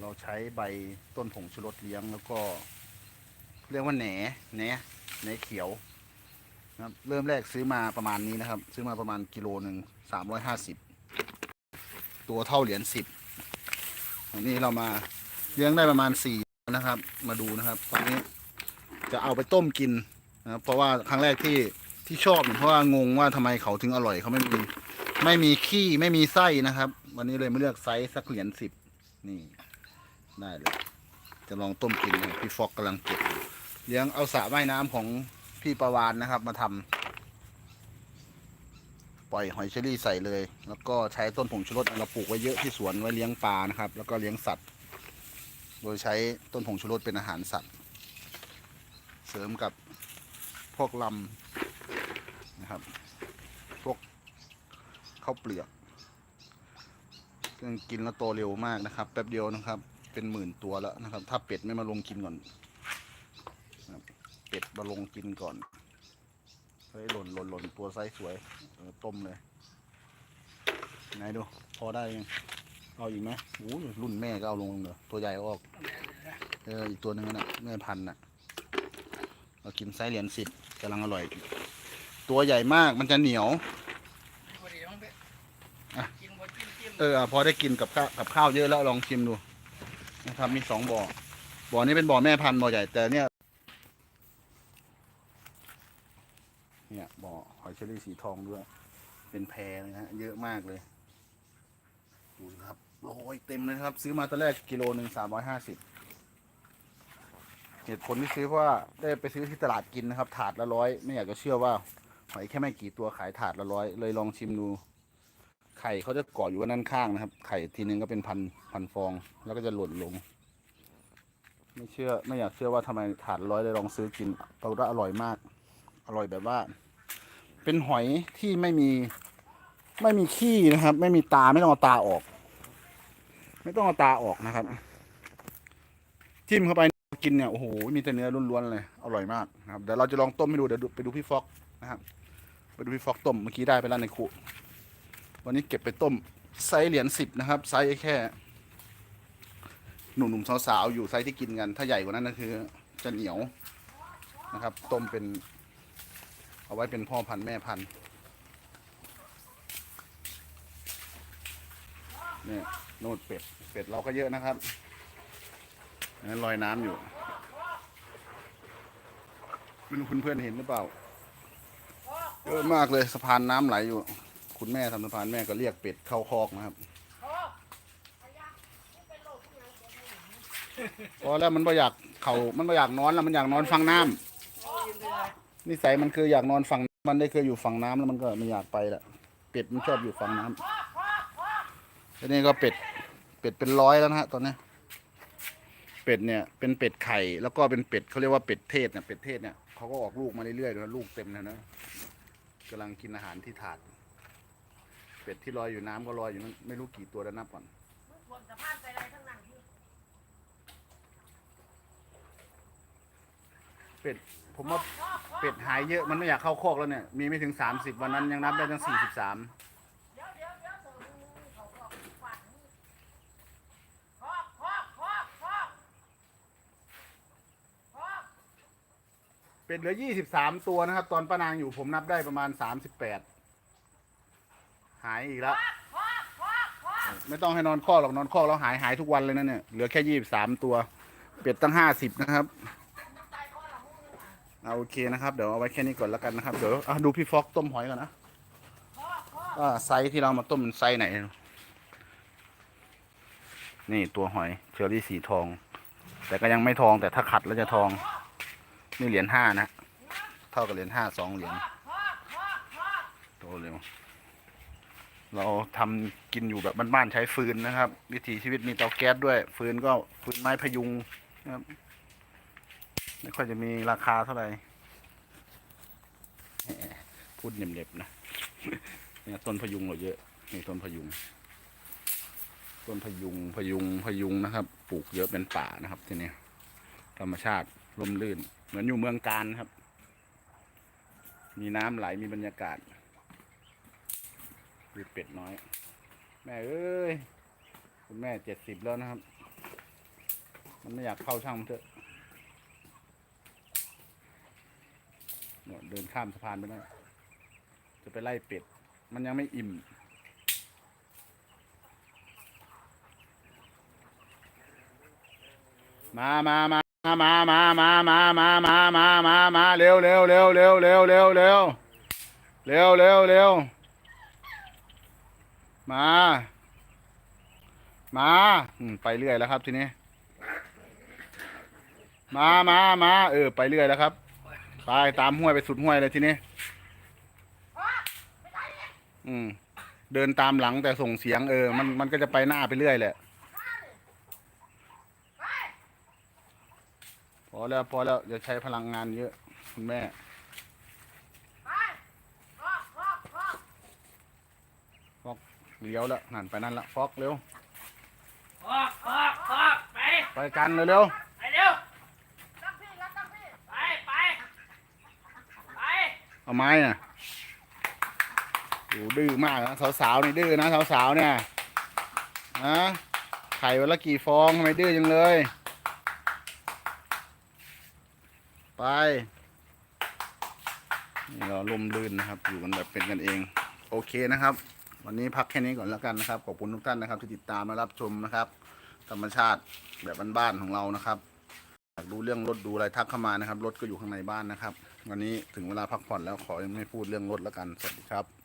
เราใช้ใบต้นผงชูรสเลี้ยงแล้วก็ เรียกว่าแหนแหนแหนเขียวนะครับเริ่มแรกซื้อมาประมาณนี้นะครับ ซื้อมาประมาณกิโลหนึ่งสามร้อยห้าสิบตัวเท่าเหรียญสิบอันนี้เรามาเลี้ยงได้ประมาณสี่นะครับ มาดูนะครับ ตอนนี้จะเอาไปต้มกินนะเพราะว่าครั้งแรกที่ที่ชอบเพราะว่างงว่าทำไมเขาถึงอร่อยเขาไม่มีไม่มีขี้ไม่มีไส้นะครับ วันนี้เลยมาเลือกไซส์สักเหรียญสิบนี่ ได้เลยจะลองต้มกินเลยพี่ฟอกกำลังเก็บเลี้ยงเอาสระว่ายน้ำของพี่ประวานนะครับ มาทำปล่อยหอยเชอรี่ใส่เลย แล้วก็ใช้ต้นผงชูรสเราปลูกไว้เยอะที่สวนไว้เลี้ยงปลานะครับ แล้วก็เลี้ยงสัตว์ โดยใช้ต้นผงชูรสเป็นอาหารสัตว์ เสริมกับพวกลำนะครับ พวกข้าวเปลือกกินแล้วโตเร็วมากนะครับ แป๊บเดียวนะครับ เป็นหมื่นตัวแล้วนะครับ ถ้าเป็ดไม่มาลงกินก่อนนะครับเป็ดมาลงกินก่อนเฮ้ยหล่นหล่นหล่นตัวไซส์สวยเออต้มเลยไหนดู พอได้ยังเอาอีกไหมโอ้ยรุ่นแม่ก็เอาลงเลยตัวใหญ่เอาออกเอออีกตัวหนึงน่ะแม่พันธุ์น่ะเรากินไซส์เหรียญสิบกำลังอร่อย ตัวใหญ่มากมันจะเหนียวพอดีต้องไปอะกินพอจิ้มจิ้มเออพอได้กินกับข้าวกับข้าวเยอะแล้วลองชิมดู นะครับ มีสองบ่อ บ่อนี้เป็นบ่อแม่พันธุ์บ่อใหญ่แต่เนี่ย เนี่ยบ่อหอยเชอรี่สีทองด้วย เป็นแพรนะฮะเยอะมากเลย ดูครับโอ้ยเต็มเลยครับ ซื้อมาตอนแรกกิโลหนึ่งสามร้อยห้าสิบเหตุผลที่ซื้อเพราะว่าได้ไปซื้อที่ตลาดกินนะครับ ถาดละร้อยไม่อยากจะเชื่อว่าหอยแค่ไม่กี่ตัวขายถาดละร้อยเลยลองชิมดู ไข่เขาจะเกาะอยู่ด้านข้างนะครับ ไข่ทีนึงก็เป็นพันพันฟอง แล้วก็จะหล่นลง ไม่เชื่อไม่อยากเชื่อว่าทำไมถาดร้อยเลยลองซื้อกินปรากฏว่าอร่อยมาก อร่อยแบบว่า เป็นหอยที่ไม่มี ไม่มีขี้นะครับ ไม่มีตาไม่ต้องเอาตาออก ไม่ต้องเอาตาออกนะครับ จิ้มเข้าไปกินเนี่ยโอ้โหมีแต่เนื้อล้วนๆเลยอร่อยมากนะครับเดี๋ยวเราจะลองต้มให้ดูเดี๋ยวไปดูพี่ฟอกนะครับไปดูพี่ฟอกต้มเมื่อกี้ได้ไปแล้วในคุ วันนี้เก็บไปต้มไซส์เหรียญสิบนะครับ ไซส์แค่ หนุ่มๆสาวๆอยู่ไซส์ที่กินกัน ถ้าใหญ่กว่านั้นก็คือ จะเหนียวนะครับ ต้มเป็น เอาไว้เป็นพ่อพันธุ์แม่พันธุ์เนี่ยโน่นเป็ด เป็ดเราก็เยอะนะครับนั่นลอยน้ำอยู่ไม่รู้เพื่อนๆเห็นหรือเปล่าเยอะมากเลยสะพานน้ำไหลอยู่ คุณแม่ทำสะพานแม่ก็เรียกเป็ดเข้าคอกนะครับพอแล้วมันไม่อยากเขามันไม่อยากนอนแล้วมันอยากนอนฟังน้ำนิสัยมันคืออยากนอนฝั่งมันได้เคยอยู่ฝั่งน้ำแล้วมันก็ไม่อยากไปละเป็ดมันชอบอยู่ฝั่งน้ำทีนี้ก็เป็ด เป็ดเป็นร้อยแล้วนะฮะตอนนี้ เป็ดเนี่ยเป็นเป็ดไข่แล้วก็เป็นเป็ดเขาเรียกว่าเป็ดเทศเนี่ยเป็ดเทศเนี่ยเขาก็ออกลูกมาเรื่อยๆแล้วลูกเต็มแล้วนะกำลังกินอาหารที่ถาด เป็ดที่ลอยอยู่น้ำก็ลอยอยู่นั่นไม่รู้กี่ตัวแล้วนับก่อนส่วนสะพานไปอะไรทั้งนั้นที่เป็ด ผมว่าเป็ดหายเยอะมันไม่อยากเข้าคอกแล้วเนี่ย มีไม่ถึงสามสิบวันนั้นยังนับได้ตั้งสี่สิบสามเดี๋ยวเดี๋ยวเดี๋ยวเสือมึงเขาก็ฝันคอกคอกคอกคอกคอกเป็ดเหลือยี่สิบสามตัวนะครับ ตอนป้านางอยู่ผมนับได้ประมาณสามสิบแปด หายอีกแล้ว ไม่ต้องให้นอนคอกหรอกนอนคอกแล้วหายหายทุกวันเลยนะเนี่ยเหลือแค่ยี่สิบสามตัว เป็ดตั้งห้าสิบนะครับเอาโอเคนะครับเดี๋ยวเอาไว้แค่นี้ก่อนแล้วกันนะครับเดี๋ยวดูพี่ฟอกต้มหอยก่อนนะกคอกว่าไซส์ที่เรามาต้มมันไซส์ไหน นี่ตัวหอยเชอรี่สีทอง แต่ก็ยังไม่ทองแต่ถ้าขัดแล้วจะทอง นี่เหรียญห้านะ เท่ากับเหรียญห้าสองเหรียญโตเร็ว เราทำกินอยู่แบบบ้านๆใช้ฟืนนะครับ วิถีชีวิตมีเตาแก๊สด้วย ฟืนก็ฟืนไม้พยุงนะครับไม่ค่อยจะมีราคาเท่าไหร่พูดเน็บๆนะเนี่ยต้นพยุงเราเยอะนี่ต้นพยุง ต้นพยุงพยุงพยุงนะครับ ปลูกเยอะเป็นป่านะครับทีเนี้ธรรมชาติร่มรื่น เหมือนอยู่เมืองการครับ มีน้ำไหลมีบรรยากาศ ดูเป็ดน้อย แม่เอ้ย คุณแม่เจ็ดสิบแล้วนะครับ มันไม่อยากเข้าช่างมันเถอะเนี่ยเดินข้ามสะพานไปแล้วจะไปไล่เป็ด มันยังไม่อิ่ม มามามามามามามามามามามามาเร็วเร็วเร็วเร็วเร็วเร็วเร็วเร็วเร็วเร็ว มา มาไปเรื่อยแล้วครับทีนี้ มามามาเออ ไปเรื่อยแล้วครับไปตามห้วยไปสุดห้วยเลยทีนี้ อืม เดินตามหลังแต่ส่งเสียงเออ มันมันก็จะไปหน้าไปเรื่อยแหละ พอแล้วพอแล้วอย่าใช้พลังงานเยอะ คุณแม่ ไปคอกคอกคอก เลี้ยวแล้วนั่นไปนั่นละฟอกเร็วคอกคอกคอกไปไปกันเร็วไปเร็วตั้งพี่แล้วตั้งพี่ไปไปไปๆเอาไม้น่ะโอ้ดื้อมากนะสาวๆนี่ดื้อนะสาวๆเนี่ยฮะไข่วันละกี่ฟองทำไมดื้อจังเลย ไปนี่เราลมลื่นนะครับ อยู่กันแบบเป็นกันเอง โอเคนะครับ วันนี้พักแค่นี้ก่อนแล้วกันนะครับ ขอบคุณทุกท่านนะครับ ที่ติดตามและรับชมนะครับ ธรรมชาติแบบบ้านๆของเรานะครับอยากดูเรื่องรถดูอะไรทักเข้ามานะครับรถก็อยู่ข้างในบ้านนะครับ วันนี้ถึงเวลาพักผ่อนแล้วขอไม่พูดเรื่องรถแล้วกันสวัสดีครับ